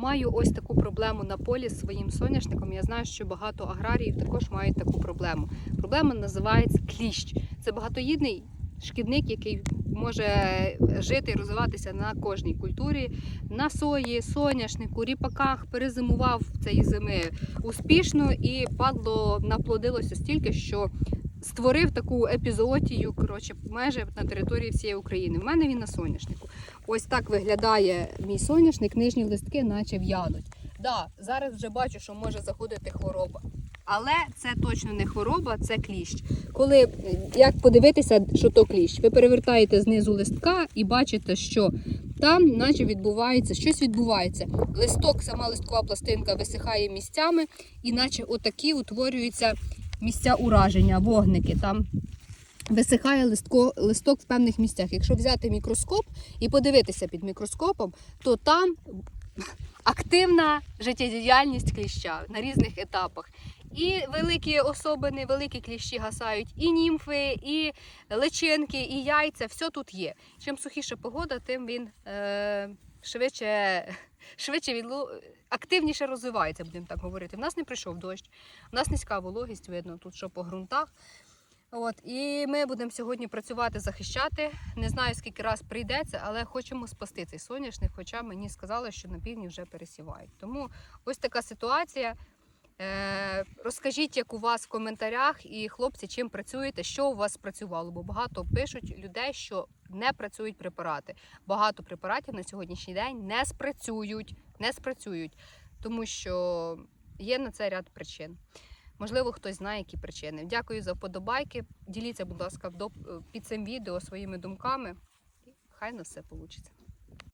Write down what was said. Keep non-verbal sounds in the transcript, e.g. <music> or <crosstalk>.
Маю ось таку проблему на полі з своїм соняшником. Я знаю, що багато аграріїв також мають таку проблему. Проблема називається кліщ. Це багатоїдний шкідник, який може жити і розвиватися на кожній культурі, на сої, соняшнику, ріпаках, перезимував цієї зими успішно і падло наплодилося стільки, що створив таку епізоотію коротше, майже на території всієї України. В мене він на соняшнику. Ось так виглядає мій соняшник, нижні листки, наче в'януть. Да, зараз вже бачу, що може заходити хвороба. Але це точно не хвороба, це кліщ. Коли як подивитися, що то кліщ, ви перевертаєте знизу листка і бачите, що там, наче відбувається, щось відбувається. Листок, сама листкова пластинка висихає місцями, і наче отакі утворюються місця ураження, вогники. Там висихає листко, листок в певних місцях. Якщо взяти мікроскоп і подивитися під мікроскопом, то там активна життєдіяльність кліща на різних етапах. І великі особини, великі кліщі гасають, і німфи, і личинки, і яйця. Все тут є. Чим сухіша погода, тим він е, швидше, <laughs> швидше відлу... активніше розвивається, будемо так говорити. В нас не прийшов дощ, у нас низька вологість, видно тут, що по ґрунтах. От, і ми будемо сьогодні працювати, захищати. Не знаю, скільки раз прийдеться, але хочемо спасти цей соняшник, хоча мені сказали, що на півдні вже пересівають. Тому ось така ситуація. Е, розкажіть, як у вас в коментарях, і хлопці, чим працюєте, що у вас спрацювало, бо багато пишуть людей, що не працюють препарати. Багато препаратів на сьогоднішній день не спрацюють, не спрацюють, тому що є на це ряд причин. Можливо, хтось знає, які причини. Дякую за вподобайки. Діліться, будь ласка, під цим відео своїми думками. Хай на все вийде.